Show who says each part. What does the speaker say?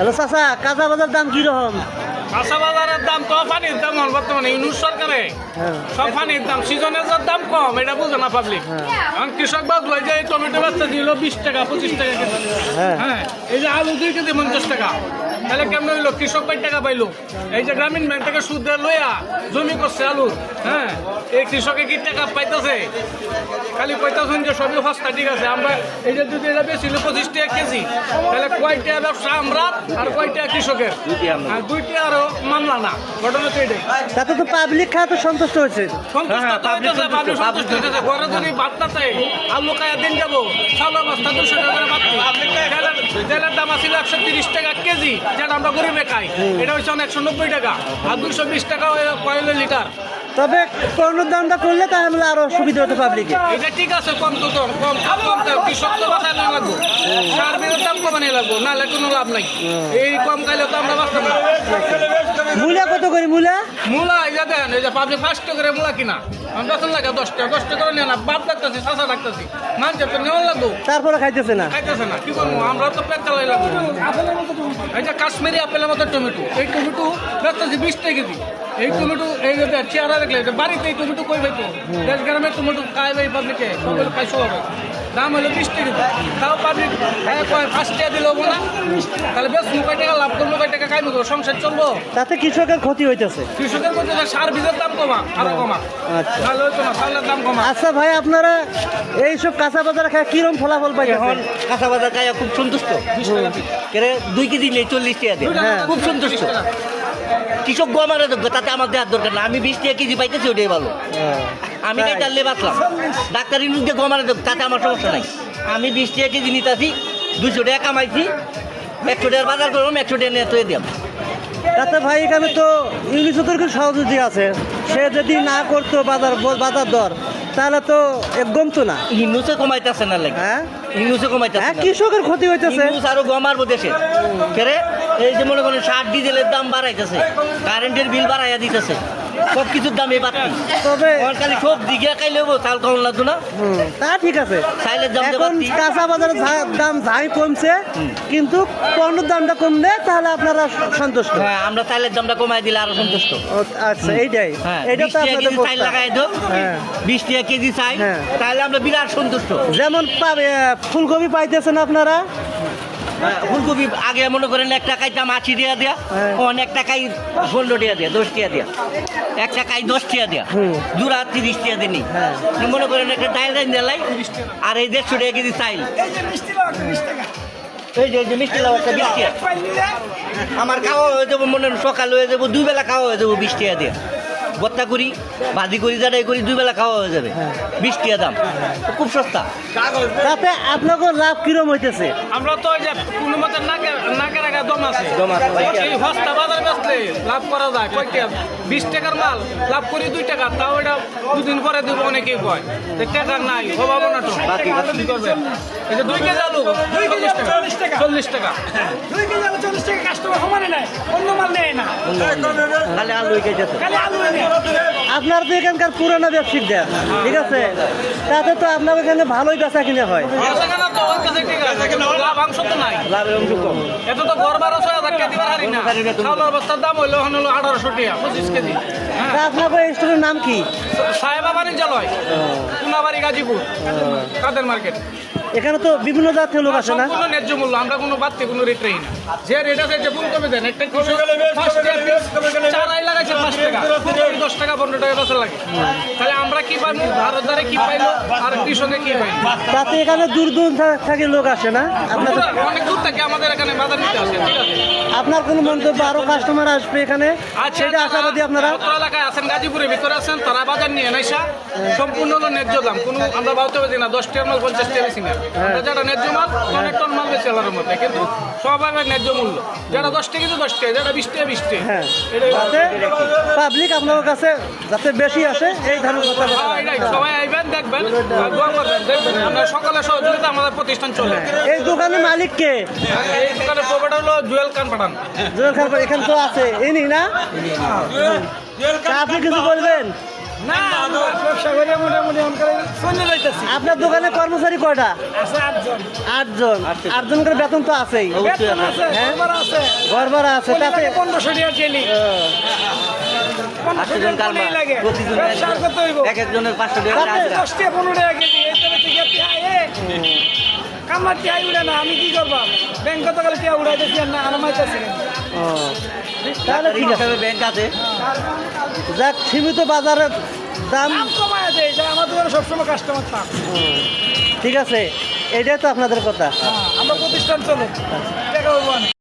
Speaker 1: Hello চাচা কাঁচা বাজার দাম কীরকম?
Speaker 2: কাঁচা বাজারের দাম তো পানির দাম হল বর্তমানে ইউনুস সরকারে।
Speaker 1: হ্যাঁ।
Speaker 2: সব পানির দাম সিজনের দাম কম এটা বুঝে না পাবলিক এখন কৃষক বাদ লয় যে এই টমেটো বাচ্চা দিল বিশ টাকা পঁচিশ টাকা কেজি।
Speaker 1: হ্যাঁ।
Speaker 2: হ্যাঁ এই যে আলু দুই কেজি পঞ্চাশ টাকা। তাহলে কেমন হইল? কৃষক কয় টাকা পাইলো? এই যে গ্রামীণ ব্যাংক থেকে সুদ দিয়ে লইয়া জমি করছে আলু হ্যাঁ? এই কৃষকে কি টাকা পাইতেছে? খালি কইতেছেন যে সবই সস্তা ঠিক আছে। আমরা এই যে যদি এটা বেশি পঁচিশ টাকা কেজি। তাহলে কয়টা ব্যবসা আমরা আর কয়টা কৃষকের? আর দুইটি আরও মামলা না। ঘটনা তো এটাই।
Speaker 1: তাতে তো পাবলিক খায় তো সন্তুষ্ট হয়েছে।
Speaker 2: সন্তুষ্ট ঘরে যদি আলু খাইয়া দিন যাব, চাউলের বস্তা 200 টাকা করে তেলের- তেলের দাম আছিল একশো তিরিশ টাকা কেজি। যেটা আমরা গরিবে খাই এটা হচ্ছে একশো নব্বই টাকা। আর দুশো বিশ টাকা কয়েলের লিটার।
Speaker 1: তবে পণ্যের দামটা করলে তাহলে আরও সুবিধা হতো পাবলিকে
Speaker 2: এটা ঠিক আছে কম তো কম কম। কৃষক তো বাঁচাই না লাগবো? সার বিলের দাম কমানি লাগবো নাহলে কোনো লাভ নাই। এই কম খাইলে তো আমরা বাঁচতাম না।
Speaker 1: মূলা কত করে মূলা?
Speaker 2: মূলা এই যে দেন এই যে পাবলিক টাকা করে মূলা কিনা। বেতন লাগে দশ টাকা দশ টাকা করে নিয়ে না বাদ লাগতেছি শাসা লাগতেছি মানছে তো নেওয়া লাগবো?
Speaker 1: তারপরে খাইতেছে না।
Speaker 2: খাইতেছে না কি করব? আমরা তো পেট চালাই লাগবো। এই যে কাশ্মীরি আপেলের মতো টমেটো এই টমেটো বেচতেছি বিশ টাকা কেজি। এই টমেটো এই চেহারা দেখলে বাড়িতে এই টমেটো কই ভাইতো দেশ গ্রামে টমেটো খাই ভাই পাবলিকে সকলে খাইছো হবে দাম হলো বিশ টাকা তাও পাবলিক পাঁচ টাকা দিলেও না? তাহলে বেশ নব্বই টাকা লাভ করব কয় টাকা খাইবো সংসার চলবো।
Speaker 1: তাতে কৃষকের ক্ষতি হইতেছে।
Speaker 2: কৃষকের মধ্যে যে সার বীজের দাম কমা আরও কমা।
Speaker 1: আচ্ছা।
Speaker 2: তাহলে হইতো না দাম কমা।
Speaker 1: আচ্ছা ভাই আপনারা এইসব কাঁচা বাজার খায় কিরম ফলাফল
Speaker 3: পাই
Speaker 1: এখন
Speaker 3: কাঁচা বাজার খাইয়া খুব সন্তুষ্ট। কেরে দুই কেজি নেই চল্লিশ টাকা দিয়ে।
Speaker 1: হ্যাঁ।
Speaker 3: খুব সন্তুষ্ট। কৃষক গো আমার তাতে আমার দেওয়ার দরকার না আমি বিশ টাকা কেজি পাইতেছি ওটাই ভালো। আমি কাই তাহলে বাঁচলাম ডাক্তারি নুক দিয়ে গমারে তাতে আমার সমস্যা নাই। আমি বিশ টাকা কেজি নিতেছি দুশো টাকা কামাইছি একশো টাকার বাজার করলাম একশো টাকা নিয়ে তুই দিলাম।
Speaker 1: তাতে ভাই এখানে তো ইংলিশ সহযোগী আছে। সে যদি না করতো বাজার বাজার দর তাহলে তো একদম তো না।
Speaker 3: হিন্দুসে কমাইতেছে না লাগে।
Speaker 1: হ্যাঁ?
Speaker 3: হিন্দুসে কমাইতেছে
Speaker 1: হ্যাঁ কৃষকের ক্ষতি হইতেছে।
Speaker 3: ইউজ আরও গমার দেশে। কেরে এই যে মনে করেন সার ডিজেলের দাম বাড়াইতেছে কারেন্টের বিল বাড়াইয়া দিতেছে। সব কিছুর দাম বাড়তি
Speaker 1: তবে
Speaker 3: খালি সব দিকে খাইলে হব চাল খাওয়ান লাগতো না?
Speaker 1: তা ঠিক আছে।
Speaker 3: চাইলের দাম
Speaker 1: এখন কাঁচা বাজারের দাম যাই কমছে কিন্তু পণ্যের দামটা কমলে তাহলে আপনারা সন্তুষ্ট।
Speaker 3: হ্যাঁ আমরা চাইলের দামটা কমাই দিলে আরও সন্তুষ্ট।
Speaker 1: আচ্ছা এইটাই।
Speaker 3: হ্যাঁ
Speaker 1: এটা তো আপনাদের
Speaker 3: কেজি চাইল লাগাই
Speaker 1: হ্যাঁ।
Speaker 3: বিশ টাকা কেজি চাই
Speaker 1: হ্যাঁ।
Speaker 3: তাহলে আমরা বিরাট সন্তুষ্ট।
Speaker 1: যেমন ফুলকপি পাইতেছেন আপনারা।
Speaker 3: ফুলকপি আগে মনে করেন এক টাকায় দাম আশি টাকা দেয়া
Speaker 1: হ্যাঁ।
Speaker 3: অনেক টাকায় ষোলো টাকা দেয়া দশ টিয়া দেয়া। এক টাকায় দশ টিয়া দেয়া। জোড়া তিরিশ টাকা দিনই
Speaker 1: হ্যাঁ।
Speaker 3: মনে করেন একটা ডাইল ডাইল দিলাই আর এই দেড়শো টাকা কেজি চাইল। এই যে যে মিষ্টি লাউ একটা বিশ টাকা। আমার খাওয়া হয়ে যাব মনে সকাল হয়ে যাব দুই বেলা খাওয়া হয়ে যাব বিশ টাকা দিয়ে। ভর্তা করি ভাজি করি যাটাই করি দুই বেলা খাওয়া হয়ে যাবে। বিশ টাকা দাম। খুব সস্তা।
Speaker 1: তাতে আপনাকে লাভ কিরম হইতেছে?
Speaker 2: আমরা তো ওই যে কোনো মতে না আগে দম আছে।
Speaker 3: দম আছে,
Speaker 2: বেচলে লাভ করা যায়। কয়টা বিশ টাকার মাল লাভ করি দুই টাকা তাও এটা দুদিন পরে দিব অনেকেই কয়। টাকা নাই অভাব না তো।
Speaker 3: বাকি- বাকি।
Speaker 2: কি করবে? এই যে দুই কেজি আলু চল্লিশ টাকা। চল্লিশ টাকা।
Speaker 4: দুই কেজি আলু চল্লিশ টাকা কাস্টমার সমানে নেয় অন্য মাল নেয় না।
Speaker 3: তাহলে আলু
Speaker 4: খালি আলু
Speaker 1: আপনার তো এখানকার পুরানো ব্যবসায়িক দেন ঠিক আছে? তাতে তো আপনার এখানে ভালোই বেচা কিনে হয়।
Speaker 2: বেচাকেনা তো ওর কাছে ঠিক আছে কিন্তু লাভাংশ তো নাই।
Speaker 3: লাভের অংশ কম।
Speaker 2: এত তো ঘর ছয় হাজার টাকা হারি না। চাউলের বস্তার দাম হইল এখন হলো আঠারোশো টাকা পঁচিশ কেজি। হ্যাঁ।
Speaker 1: আপনার স্টোরের নাম কি?
Speaker 2: সাহেবা বাণিজ্যালয় কুনাবাড়ি গাজীপুর কাদের মার্কেট?
Speaker 1: এখানে তো বিভিন্ন জাতীয় লোক আছে না।
Speaker 2: সম্পূর্ণ ন্যায্য মূল্য আমরা কোনো বাড়তে কোনো রেট রাখি না। যে রেট আছে যে ফুলকপি দেন একটা কৃষক টাকা চারাই লাগাইছে পাঁচ টাকা। দশ টাকা পনেরো টাকা বেচা লাগে। তাহলে আমরা কি ভারত দ্বারে কি পাইলো? আর কৃষকে কি পাইলো?
Speaker 1: তাতে এখানে দূর দূর থেকে লোক আসে না।
Speaker 2: অনেক দূর থেকে আমাদের এখানে বাজার নিতে আসে
Speaker 1: আপনার কোনো মন্তব্য আরও কাস্টমার আসবে এখানে?
Speaker 2: আচ্ছা
Speaker 1: সেটা আশাবাদী আপনারা।
Speaker 2: এলাকায় আছেন গাজীপুরের ভিতরে আছেন তারা বাজার নিয়ে নাইসা সম্পূর্ণ হলো ন্যায্য দাম। কোনো আমরা ভাবতে পারছি না দশ মাল পঞ্চাশ টাকা বেশি না যেটা ন্যায্য মাল অনেক টন মাল বেশি আলার মধ্যে কিন্তু সবাই ন্যায্য মূল্য। যেটা দশ টাকা তো দশ টাকা যেটা বিশ টাকা বিশ টাকা।
Speaker 1: হ্যাঁ। যাতে পাবলিক আপনার কাছে যাতে বেশি আসে এই ধরনের কথা
Speaker 2: হ্যাঁ, এটাই। সবাই আইবেন দেখবেন দোয়া করবেন। দেখবেন আমরা সকালে সহযোগিতা আমাদের প্রতিষ্ঠান চলে।
Speaker 1: এই দোকানের মালিক কে?
Speaker 2: এই দোকানের প্রোভাইডার হলো জুয়েল কান পাঠান।
Speaker 1: জুয়েল খান এখানে তো আছে। ইনি না? আপনি কিছু বলবেন? আপনার দোকানে কর্মচারী কয়টা?
Speaker 4: আছে আটজন।
Speaker 1: আটজন। করে বেতন তো আছেই।
Speaker 3: অবশ্যই
Speaker 4: আছে।
Speaker 1: হ্যাঁ? ঘর ভাড়া আছে তাতে
Speaker 3: এক একজনের পাঁচশো টাকা
Speaker 4: কামার টিহা উড়ে না আমি কি করব? ব্যাংক তো গেলে টিহা উড়াইতেছি আর না আরামাইতেছি
Speaker 1: ও, তাহলে ঠিক আছে
Speaker 3: ব্যাংক আছে।
Speaker 1: যাক সীমিত বাজারের দাম
Speaker 4: কমায় আছে এটা আমার দোকানে সবসময় কাস্টমার থাক।
Speaker 1: ঠিক আছে এটাই তো আপনাদের কথা।
Speaker 4: আমরা প্রতিষ্ঠান চলুন না